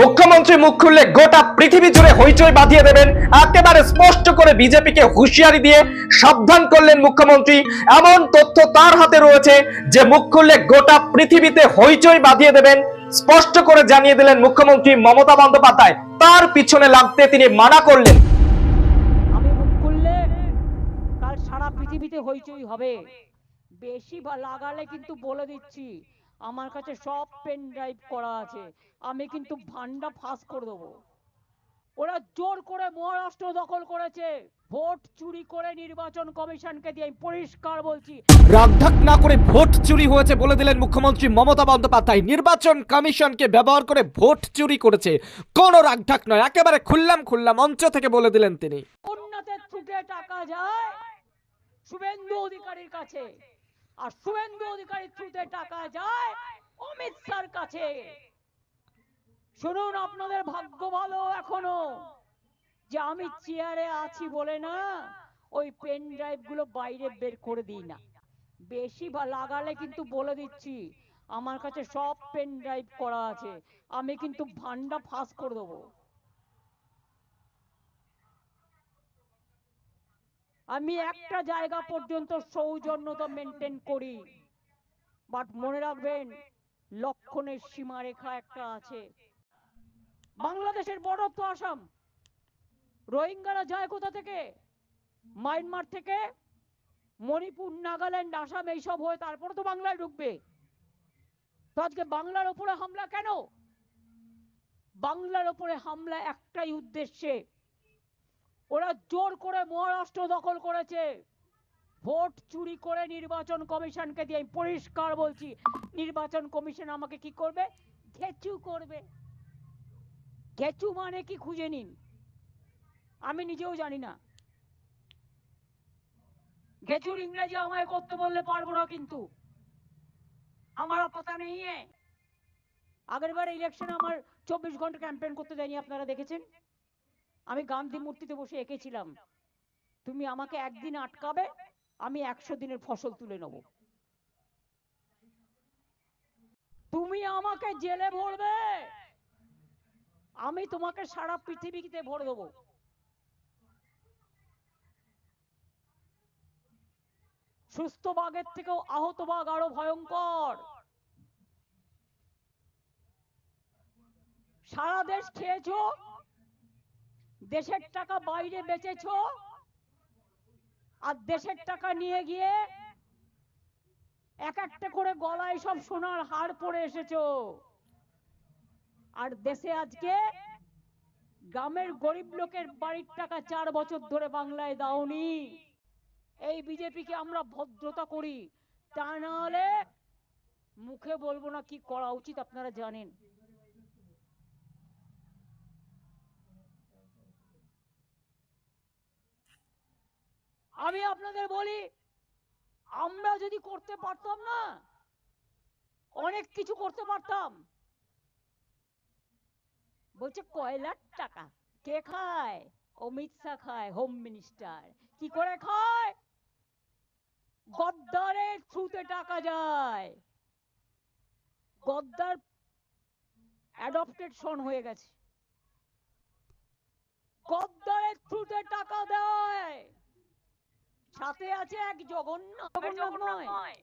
মুখ্যমন্ত্রী মুখ খুললে গোটা পৃথিবী জুড়ে হইচই বাঁধিয়ে দেবেন, একেবারে স্পষ্ট করে বিজেপিকে হুঁশিয়ারি দিয়ে সাবধান করলেন মুখ্যমন্ত্রী। এমন তথ্য তার হাতে রয়েছে যে মুখ খুললে গোটা পৃথিবীতে হইচই বাঁধিয়ে দেবেন, স্পষ্ট করে জানিয়ে দিলেন মুখ্যমন্ত্রী মমতা বন্দ্যোপাধ্যায়। তার পিছনে লাগতে তিনি মানা করলেন। আমি মুখ খুললে কাল সারা পৃথিবীতে হইচই হবে। বেশি লাগালে কিন্তু বলে দিচ্ছি। আমার কাছে সব পেন ড্রাইভ করা আছে। আমি কিন্তু ভান্ডা ফাঁস করে দেবো। ওরা জোর করে মহারাষ্ট্র দখল করেছে। ভোট চুরি করে নির্বাচন কমিশনকে দিয়ে পরিষ্কার বলছি। রাগঢাক না করে ভোট চুরি হয়েছে বলে দিলেন মুখ্যমন্ত্রী মমতা বন্দ্যোপাধ্যায়। নির্বাচন কমিশনকে ব্যবহার করে ভোট চুরি করেছে। কোনো রাগঢাক নয় একেবারে খুললাম খুললাম মঞ্চ থেকে বলে দিলেন তিনি। উন্নতের ছুটে টাকা যায়। শুভেন্দু অধিকারীর কাছে। আর শুভেন্দু অধিকারীর থ্রুতে টাকা যায় অমিত শাহর কাছে। শুনুন, আপনাদের ভাগ্য ভালো এখনও। যে আমি চেয়ারে আছি বলে না, ওই পেন ড্রাইভগুলো বাইরে বের করে দিই না। বেশি বা লাগালে কিন্তু বলে দিচ্ছি, আমার কাছে সব পেন ড্রাইভ করা আছে। আমি কিন্তু ভান্ডা ফাঁস করে দেবো। আমি একটা জায়গা পর্যন্ত সৌজন্যতা মেনটেন করি। বাট মনে রাখবেন লক্ষণের সীমারেখা একটা আছে। বাংলাদেশের বর্ডার তো আসাম রোহিঙ্গারা যায় কোথা থেকে? মায়ানমার থেকে? মণিপুর নাগাল্যান্ড আসাম এইসব হয়ে তারপরে তো বাংলায় ঢুকবে। তো আজকে বাংলার উপরে হামলা কেন? বাংলার উপরে হামলা একটাই উদ্দেশ্যে। ওরা জোর করে মহারাষ্ট্র দখল করেছে। ভোট চুরি করে নির্বাচন কমিশনকে দিয়ে আমি পরিষ্কার বলছি, নির্বাচন কমিশন আমাকে কি করবে? ঘেচু করবে। ঘেচু মানে কি খুঁজে নিন। আমি নিজেও জানি না। ঘেচুর ইংরেজি আমায় করতে বললে পারব না কিন্তু। আমার পাতা নেই আগের বার ইলেকশনে আমার চব্বিশ ঘণ্টা ক্যাম্পেইন করতে দেয়নি, আপনারা দেখেছেন? আমি গান্ধী মূর্তিতে বসে এঁকেছিলাম। তুমি আমাকে একদিন আটকাবে, আমি একশো দিনের ফসল তুলে নেব। তুমি আমাকে জেলে ভরবে। আমি তোমাকে সারা পৃথিবীতে ভরে দেবো। সুস্থ বাঘের থেকেও আহত বাঘ আরও ভয়ঙ্কর। সারা দেশ খেয়েছো? দেশের টাকা বাইরে বেচেছো? আর দেশের টাকা নিয়ে গিয়ে এক একটা করে গলায় সব সোনার হার পরে এসেছ। আর দেশে আজকে গ্রামের গরিব লোকের বাড়ির টাকা চার বছর ধরে বাংলায় দাওনি। এই বিজেপিকে আমরা ভদ্রতা করি। তা না হলে মুখে বলব না কি করা উচিত, আপনারা জানেন। আমি আপনাদের বলি, আমরা যদি করতে পারতাম না, অনেক কিছু করতে পারতাম। বলছে, কয়লার টাকা? কে খায়? অমিত শাহ খায় হোম মিনিস্টার কি করে খায়? গদ্দারের থ্রুতে টাকা যায়। গদ্দার অ্যাডপ্টেড সন হয়ে গেছে। গদ্দারের থ্রুতে টাকা দেয় সাথে আছে এক জগন্নাথ জগন্নাথ নয়।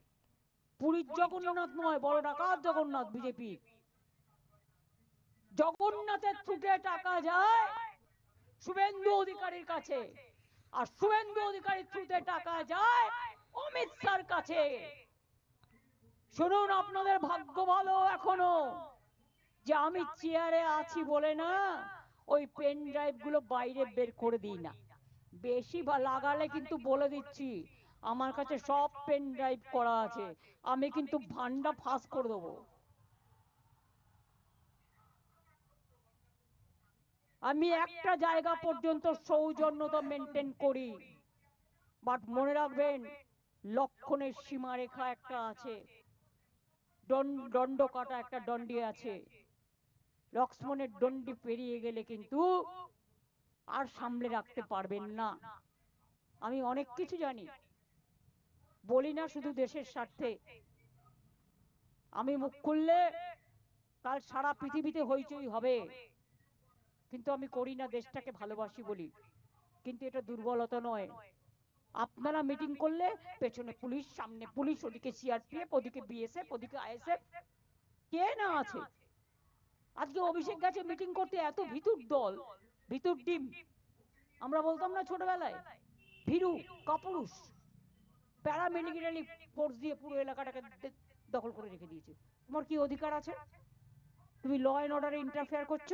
পুরীর জগন্নাথ নয় বড় ডাকাত জগন্নাথ বিজেপি। জগন্নাথের টাকা যায়। শুভেন্দু অধিকারীর কাছে। আর শুভেন্দু অধিকারীর থ্রুতে টাকা যায় অমিত শাহর কাছে। শুনুন আপনাদের ভাগ্য ভালো এখনও। যে আমি চেয়ারে আছি বলে না ওই পেন ড্রাইভগুলো বাইরে বের করে দিই না। বেশি লাগালে কিন্তু বলে দিচ্ছি, আমার কাছে সব পেন ড্রাইভ করা আছে, আমি কিন্তু ভান্ডা ফাঁস করে দেবো। আমি একটা জায়গা পর্যন্ত সৌজন্যতা মেনটেন করি বাট মনে রাখবেন, লক্ষণের সীমারেখা একটা আছে দণ্ড কাটা একটা দণ্ডি আছে, লক্ষ্মণের দণ্ডি পেরিয়ে গেলে কিন্তু আর সামলে রাখতে পারবেন না। আমি অনেক কিছু জানি। বলি না শুধু দেশের স্বার্থে। আমি মুখ খুললে কাল সারা পৃথিবীতে হইচই হবে। কিন্তু আমি করি না দেশটাকে ভালোবাসি বলি। কিন্তু এটা দুর্বলতা নয়। আপনারা মিটিং করলে পেছনে পুলিশ সামনে পুলিশ ওদিকে সিআরপিএফ ওদিকে বিএসএফ ওদিকে আইএসএফ কে না আছে? আজকে অভিষেক গেছে মিটিং করতে এত ভিতুর দল। ভিতুর ডিম। আমরা বলতাম না ছোটবেলায়, ভীরু কাপুরুষ। প্যারা প্যারামিলিটারি ফোর্স দিয়ে পুরো এলাকাটাকে দখল করে রেখে দিয়েছে। তোমার কি অধিকার আছে? তুমি ল অ্যান্ড অর্ডারে ইন্টারফেয়ার করছ?